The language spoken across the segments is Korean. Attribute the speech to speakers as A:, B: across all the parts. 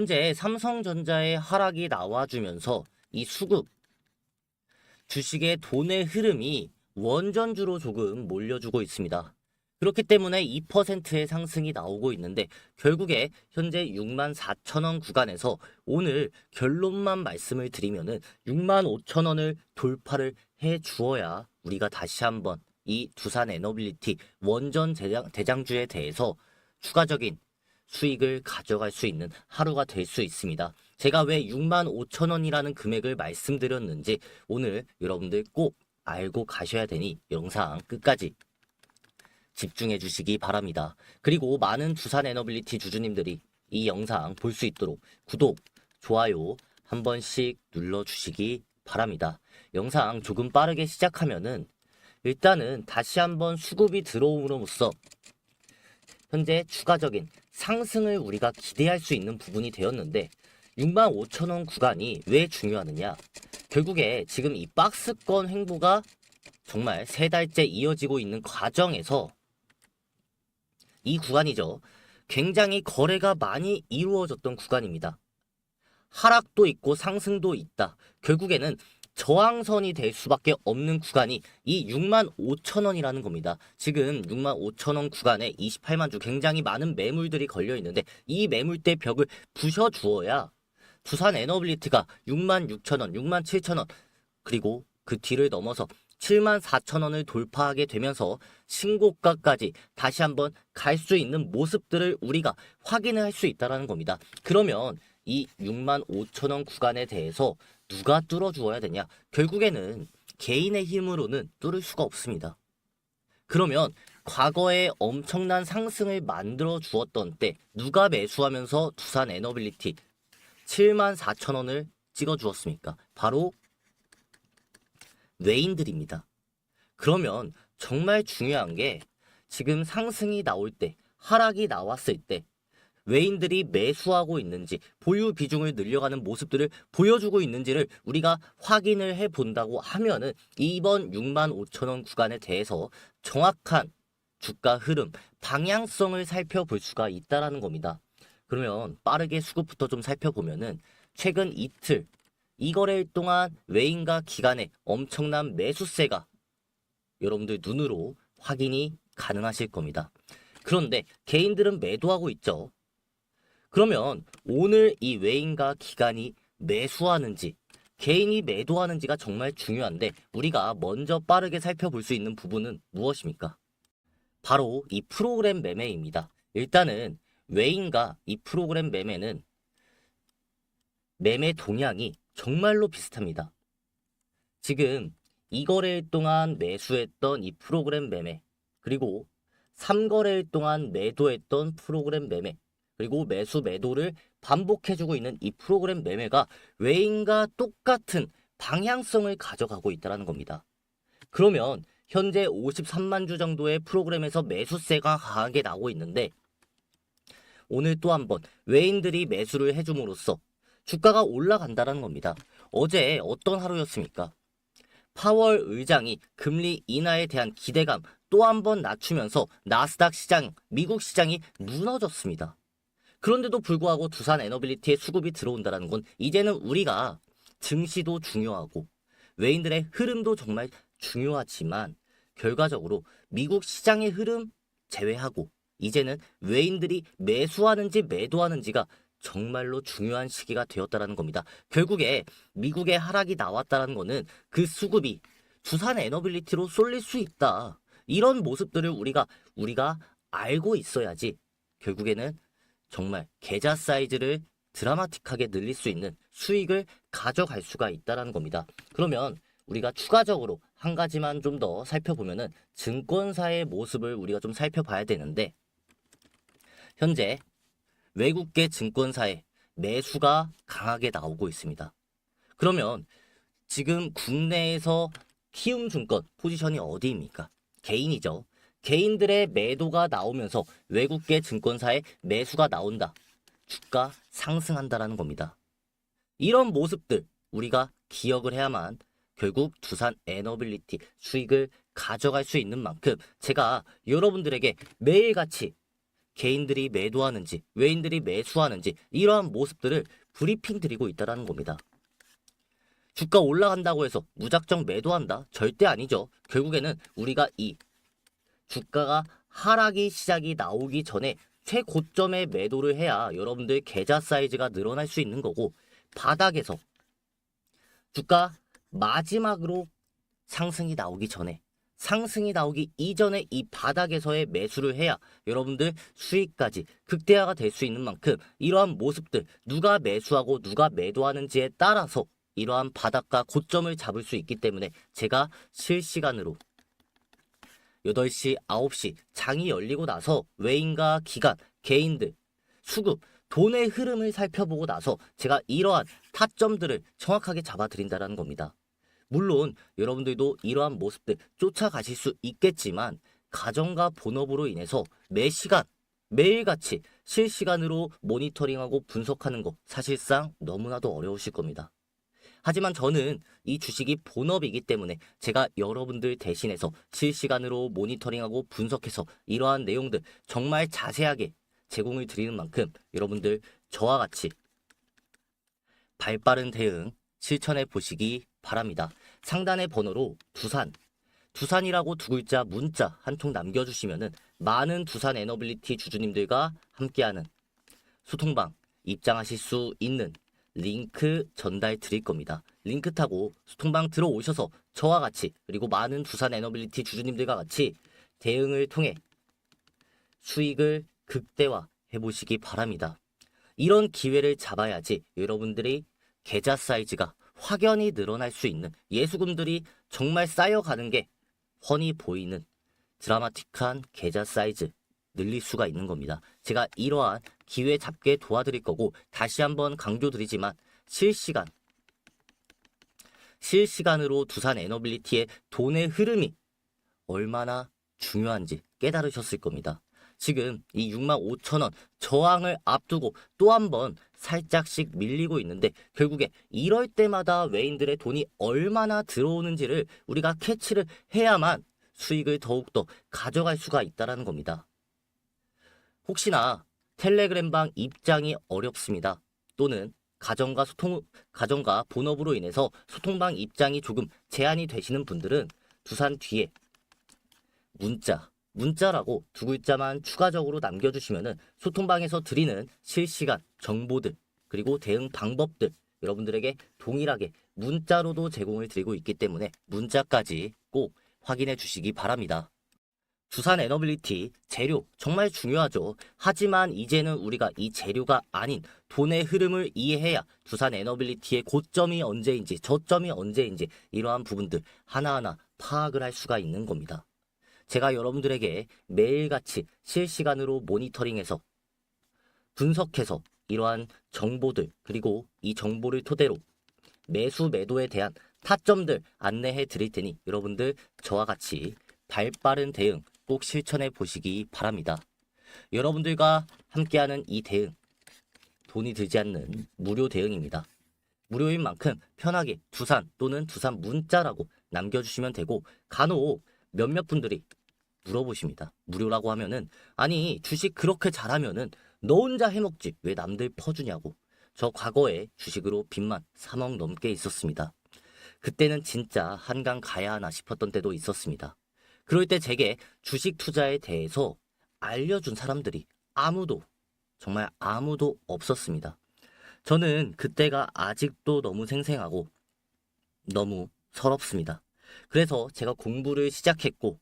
A: 현재 삼성전자의 하락이 나와주면서 이 수급 주식의 돈의 흐름이 원전주로 조금 몰려주고 있습니다. 그렇기 때문에 2%의 상승이 나오고 있는데 결국에 현재 6만 4천 원 구간에서 오늘 결론만 말씀을 드리면은 6만 5천 원을 돌파를 해 주어야 우리가 다시 한번 이 두산 에너빌리티 원전 대장, 대장주에 대해서 추가적인 수익을 가져갈 수 있는 하루가 될 수 있습니다. 제가 왜 6만 5천 원이라는 금액을 말씀드렸는지 오늘 여러분들 꼭 알고 가셔야 되니 영상 끝까지 집중해 주시기 바랍니다. 그리고 많은 두산 에너빌리티 주주님들이 이 영상 볼 수 있도록 구독, 좋아요 한 번씩 눌러 주시기 바랍니다. 영상 조금 빠르게 시작하면은 일단은 다시 한번 수급이 들어옴으로써 현재 추가적인 상승을 우리가 기대할 수 있는 부분이 되었는데 6만 5천 원 구간이 왜 중요하느냐? 결국에 지금 이 박스권 횡보가 정말 세 달째 이어지고 있는 과정에서 이 구간이죠. 굉장히 거래가 많이 이루어졌던 구간입니다. 하락도 있고 상승도 있다. 결국에는 저항선이 될 수밖에 없는 구간이 이 6만 5천 원이라는 겁니다. 지금 6만 5천 원 구간에 28만 주 굉장히 많은 매물들이 걸려 있는데 이 매물대 벽을 부셔 주어야 두산 에너빌리티가 6만 6천 원, 6만 7천 원 그리고 그 뒤를 넘어서 7만 4천 원을 돌파하게 되면서 신고가까지 다시 한번 갈 수 있는 모습들을 우리가 확인을 할 수 있다는 겁니다. 그러면 이 6만 5천 원 구간에 대해서 누가 뚫어주어야 되냐? 결국에는 개인의 힘으로는 뚫을 수가 없습니다. 그러면 과거에 엄청난 상승을 만들어 주었던 때 누가 매수하면서 두산 에너빌리티 7만 4천 원을 찍어 주었습니까? 바로 외인들입니다. 그러면 정말 중요한 게 지금 상승이 나올 때, 하락이 나왔을 때 외인들이 매수하고 있는지 보유 비중을 늘려가는 모습들을 보여주고 있는지를 우리가 확인을 해 본다고 하면은 이번 6만 5천 원 구간에 대해서 정확한 주가 흐름, 방향성을 살펴볼 수가 있다라는 겁니다. 그러면 빠르게 수급부터 좀 살펴보면은 최근 이틀 이 거래일 동안 외인과 기관의 엄청난 매수세가 여러분들 눈으로 확인이 가능하실 겁니다. 그런데 개인들은 매도하고 있죠. 그러면 오늘 이 외인과 기관이 매수하는지 개인이 매도하는지가 정말 중요한데 우리가 먼저 빠르게 살펴볼 수 있는 부분은 무엇입니까? 바로 이 프로그램 매매입니다. 일단은 외인과 이 프로그램 매매는 매매 동향이 정말로 비슷합니다. 지금 이 거래일 동안 매수했던 이 프로그램 매매, 그리고 3거래일 동안 매도했던 프로그램 매매, 그리고 매수 매도를 반복해주고 있는 이 프로그램 매매가 외인과 똑같은 방향성을 가져가고 있다는 겁니다. 그러면 현재 53만 주 정도의 프로그램에서 매수세가 강하게 나오고 있는데 오늘 또 한 번 외인들이 매수를 해줌으로써 주가가 올라간다는 겁니다. 어제 어떤 하루였습니까? 파월 의장이 금리 인하에 대한 기대감 또 한 번 낮추면서 나스닥 시장, 미국 시장이 무너졌습니다. 그런데도 불구하고 두산 에너빌리티의 수급이 들어온다는 건 이제는 우리가 증시도 중요하고 외인들의 흐름도 정말 중요하지만 결과적으로 미국 시장의 흐름 제외하고 이제는 외인들이 매수하는지 매도하는지가 정말로 중요한 시기가 되었다는 겁니다. 결국에 미국의 하락이 나왔다는 거는 그 수급이 두산 에너빌리티로 쏠릴 수 있다. 이런 모습들을 우리가 우리가 알고 있어야지 결국에는 정말 계좌 사이즈를 드라마틱하게 늘릴 수 있는 수익을 가져갈 수가 있다는 겁니다. 그러면 우리가 추가적으로 한 가지만 좀 더 살펴보면은 증권사의 모습을 우리가 좀 살펴봐야 되는데 현재 외국계 증권사의 매수가 강하게 나오고 있습니다. 그러면 지금 국내에서 키움증권 포지션이 어디입니까? 개인이죠. 개인들의 매도가 나오면서 외국계 증권사의 매수가 나온다. 주가 상승한다라는 겁니다. 이런 모습들 우리가 기억을 해야만 결국 두산 에너빌리티 수익을 가져갈 수 있는 만큼 제가 여러분들에게 매일같이 개인들이 매도하는지, 외인들이 매수하는지 이러한 모습들을 브리핑 드리고 있다는 겁니다. 주가 올라간다고 해서 무작정 매도한다? 절대 아니죠. 결국에는 우리가 이 주가가 하락이 시작이 나오기 전에 최고점에 매도를 해야 여러분들 계좌 사이즈가 늘어날 수 있는 거고 바닥에서 주가 마지막으로 상승이 나오기 전에 상승이 나오기 이전에 이 바닥에서의 매수를 해야 여러분들 수익까지 극대화가 될 수 있는 만큼 이러한 모습들 누가 매수하고 누가 매도하는지에 따라서 이러한 바닥과 고점을 잡을 수 있기 때문에 제가 실시간으로 8시, 9시 장이 열리고 나서 외인과 기관, 개인들, 수급, 돈의 흐름을 살펴보고 나서 제가 이러한 타점들을 정확하게 잡아드린다는 겁니다. 물론 여러분들도 이러한 모습들 쫓아가실 수 있겠지만 가정과 본업으로 인해서 매 시간 매일같이 실시간으로 모니터링하고 분석하는 거 사실상 너무나도 어려우실 겁니다. 하지만 저는 이 주식이 본업이기 때문에 제가 여러분들 대신해서 실시간으로 모니터링하고 분석해서 이러한 내용들 정말 자세하게 제공을 드리는 만큼 여러분들 저와 같이 발 빠른 대응 실천해 보시기 바랍니다. 상단의 번호로 두산, 두산이라고 두 글자 문자 한 통 남겨주시면은 많은 두산 에너빌리티 주주님들과 함께하는 소통방 입장하실 수 있는 링크 전달 드릴 겁니다. 링크 타고 소통방 들어오셔서 저와 같이 그리고 많은 두산 에너빌리티 주주님들과 같이 대응을 통해 수익을 극대화 해 보시기 바랍니다. 이런 기회를 잡아야지 여러분들이 계좌 사이즈가 확연히 늘어날 수 있는 예수금들이 정말 쌓여가는 게 훤히 보이는 드라마틱한 계좌 사이즈 늘릴 수가 있는 겁니다. 제가 이러한 기회 잡게 도와드릴 거고 다시 한번 강조드리지만 실시간 실시간으로 두산 에너빌리티의 돈의 흐름이 얼마나 중요한지 깨달으셨을 겁니다. 지금 이 6만 5천 원 저항을 앞두고 또 한 번 살짝씩 밀리고 있는데 결국에 이럴 때마다 외인들의 돈이 얼마나 들어오는지를 우리가 캐치를 해야만 수익을 더욱더 가져갈 수가 있다는 겁니다. 혹시나 텔레그램방 입장이 어렵습니다. 또는 가정과 소통, 가정과 본업으로 인해서 소통방 입장이 조금 제한이 되시는 분들은 두산 뒤에 문자, 문자라고 두 글자만 추가적으로 남겨주시면은 소통방에서 드리는 실시간 정보들 그리고 대응 방법들 여러분들에게 동일하게 문자로도 제공을 드리고 있기 때문에 문자까지 꼭 확인해 주시기 바랍니다. 두산 에너빌리티 재료 정말 중요하죠. 하지만 이제는 우리가 이 재료가 아닌 돈의 흐름을 이해해야 두산 에너빌리티의 고점이 언제인지 저점이 언제인지 이러한 부분들 하나하나 파악을 할 수가 있는 겁니다. 제가 여러분들에게 매일같이 실시간으로 모니터링해서 분석해서 이러한 정보들 그리고 이 정보를 토대로 매수 매도에 대한 타점들 안내해 드릴 테니 여러분들 저와 같이 발빠른 대응 꼭 실천해 보시기 바랍니다. 여러분들과 함께하는 이 대응 돈이 들지 않는 무료 대응입니다. 무료인 만큼 편하게 두산 또는 두산 문자라고 남겨주시면 되고 간혹 몇몇 분들이 물어보십니다. 무료라고 하면은 아니 주식 그렇게 잘하면은 너 혼자 해먹지 왜 남들 퍼주냐고. 저 과거에 주식으로 빚만 3억 넘게 있었습니다. 그때는 진짜 한강 가야 하나 싶었던 때도 있었습니다. 그럴 때 제게 주식 투자에 대해서 알려준 사람들이 아무도 정말 아무도 없었습니다. 저는 그때가 아직도 너무 생생하고 너무 서럽습니다. 그래서 제가 공부를 시작했고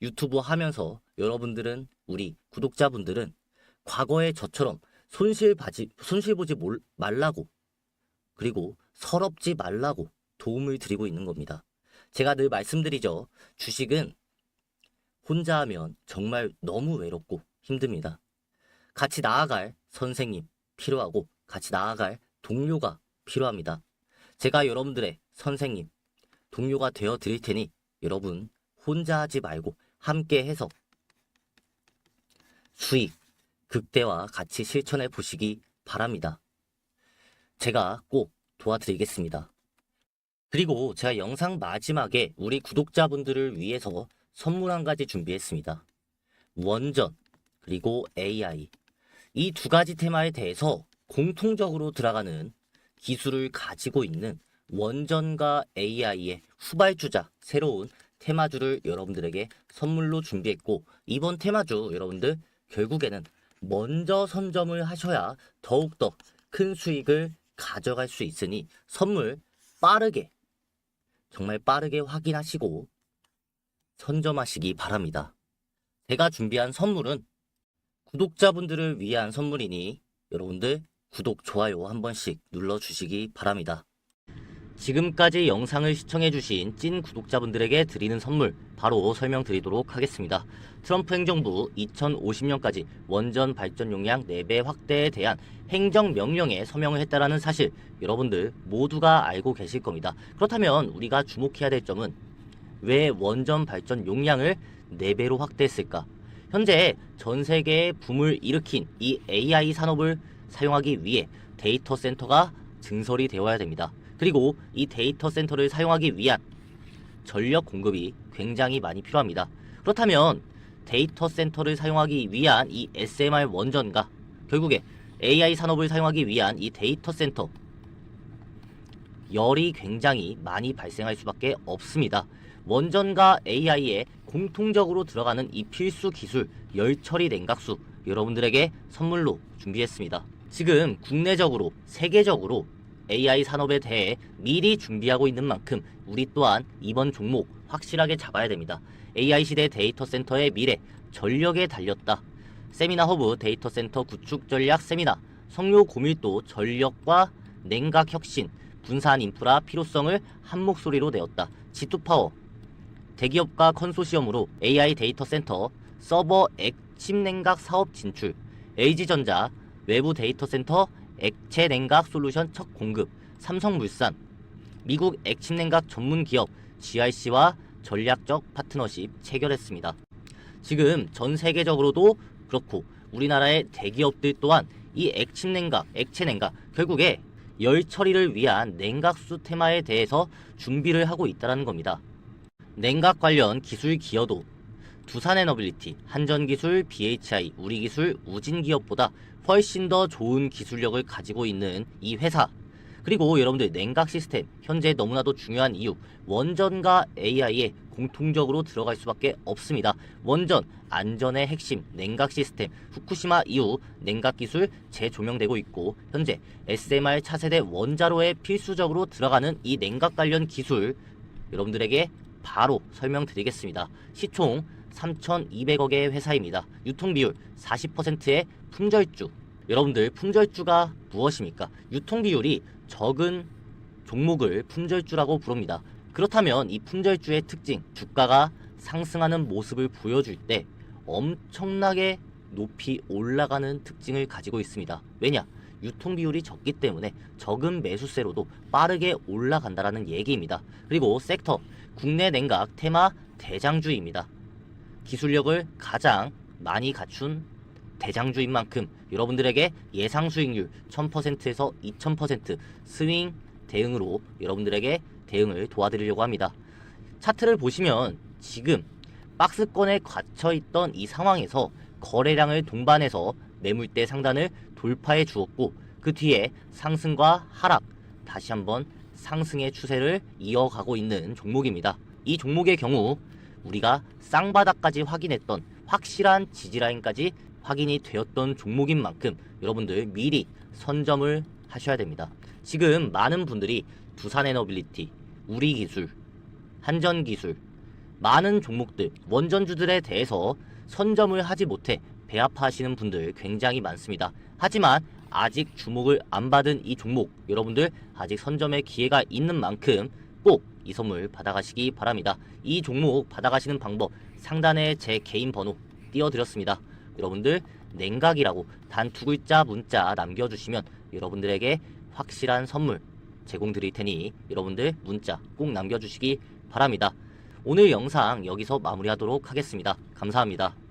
A: 유튜브 하면서 여러분들은 우리 구독자분들은 과거의 저처럼 손실 바지 손실 보지 몰- 말라고 그리고 서럽지 말라고 도움을 드리고 있는 겁니다. 제가 늘 말씀드리죠. 주식은 혼자 하면 정말 너무 외롭고 힘듭니다. 같이 나아갈 선생님 필요하고 같이 나아갈 동료가 필요합니다. 제가 여러분들의 선생님, 동료가 되어 드릴 테니 여러분 혼자 하지 말고 함께 해서 수익, 극대화 같이 실천해 보시기 바랍니다. 제가 꼭 도와드리겠습니다. 그리고 제가 영상 마지막에 우리 구독자분들을 위해서 선물 한 가지 준비했습니다. 원전, 그리고 AI. 이 두 가지 테마에 대해서 공통적으로 들어가는 기술을 가지고 있는 원전과 AI의 후발주자 새로운 테마주를 여러분들에게 선물로 준비했고 이번 테마주 여러분들 결국에는 먼저 선점을 하셔야 더욱더 큰 수익을 가져갈 수 있으니 선물 빠르게 정말 빠르게 확인하시고 선점하시기 바랍니다. 제가 준비한 선물은 구독자분들을 위한 선물이니 여러분들 구독, 좋아요 한 번씩 눌러주시기 바랍니다. 지금까지 영상을 시청해주신 찐 구독자분들에게 드리는 선물 바로 설명드리도록 하겠습니다. 트럼프 행정부 2050년까지 원전 발전 용량 4배 확대에 대한 행정명령에 서명을 했다라는 사실 여러분들 모두가 알고 계실 겁니다. 그렇다면 우리가 주목해야 될 점은 왜 원전 발전 용량을 4배로 확대했을까? 현재 전 세계에 붐을 일으킨 이 AI 산업을 사용하기 위해 데이터 센터가 증설이 되어야 됩니다. 그리고 이 데이터 센터를 사용하기 위한 전력 공급이 굉장히 많이 필요합니다. 그렇다면 데이터 센터를 사용하기 위한 이 SMR 원전과 결국에 AI 산업을 사용하기 위한 이 데이터 센터 열이 굉장히 많이 발생할 수밖에 없습니다. 원전과 AI에 공통적으로 들어가는 이 필수 기술 열 처리 냉각수 여러분들에게 선물로 준비했습니다. 지금 국내적으로 세계적으로 AI 산업에 대해 미리 준비하고 있는 만큼 우리 또한 이번 종목 확실하게 잡아야 됩니다. AI 시대 데이터 센터의 미래 전력에 달렸다. 세미나 허브 데이터 센터 구축 전략 세미나 성료 고밀도 전력과 냉각 혁신 분산 인프라 필요성을 한 목소리로 내었다. G2 파워 대기업과 컨소시엄으로 AI 데이터 센터 서버 액침 냉각 사업 진출 LG전자 외부 데이터 센터 액체 냉각 솔루션 첫 공급 삼성물산 미국 액침 냉각 전문 기업 GRC와 전략적 파트너십 체결했습니다. 지금 전 세계적으로도 그렇고 우리나라의 대기업들 또한 이 액침 냉각, 액체 냉각 결국에 열 처리를 위한 냉각수 테마에 대해서 준비를 하고 있다는 겁니다. 냉각 관련 기술 기여도 두산에너빌리티, 한전기술, BHI, 우리기술, 우진기업보다 훨씬 더 좋은 기술력을 가지고 있는 이 회사. 그리고 여러분들 냉각 시스템 현재 너무나도 중요한 이유 원전과 AI에 공통적으로 들어갈 수밖에 없습니다. 원전 안전의 핵심 냉각 시스템 후쿠시마 이후 냉각 기술 재조명되고 있고 현재 SMR 차세대 원자로에 필수적으로 들어가는 이 냉각 관련 기술 여러분들에게 바로 설명드리겠습니다. 시총 3,200억의 회사입니다. 유통 비율 40%의 품절주. 여러분들 품절주가 무엇입니까? 유통 비율이 적은 종목을 품절주라고 부릅니다. 그렇다면 이 품절주의 특징, 주가가 상승하는 모습을 보여줄 때 엄청나게 높이 올라가는 특징을 가지고 있습니다. 왜냐? 유통 비율이 적기 때문에 적은 매수세로도 빠르게 올라간다라는 얘기입니다. 그리고 섹터, 국내 냉각 테마 대장주입니다. 기술력을 가장 많이 갖춘 대장주인 만큼 여러분들에게 예상 수익률 1000%에서 2000% 스윙 대응으로 여러분들에게 대응을 도와드리려고 합니다. 차트를 보시면 지금 박스권에 갇혀 있던 이 상황에서 거래량을 동반해서 매물대 상단을 돌파해 주었고 그 뒤에 상승과 하락 다시 한번 상승의 추세를 이어가고 있는 종목입니다. 이 종목의 경우 우리가 쌍바닥까지 확인했던 확실한 지지라인까지 확인이 되었던 종목인 만큼 여러분들 미리 선점을 하셔야 됩니다. 지금 많은 분들이 두산에너빌리티, 우리기술, 한전기술, 많은 종목들, 원전주들에 대해서 선점을 하지 못해 배아파하시는 분들 굉장히 많습니다. 하지만 아직 주목을 안 받은 이 종목 여러분들 아직 선점의 기회가 있는 만큼 꼭 이 선물 받아가시기 바랍니다. 이 종목 받아가시는 방법 상단에 제 개인 번호 띄워드렸습니다. 여러분들 냉각이라고 단 두 글자 문자 남겨주시면 여러분들에게 확실한 선물 제공드릴 테니 여러분들 문자 꼭 남겨주시기 바랍니다. 오늘 영상 여기서 마무리하도록 하겠습니다. 감사합니다.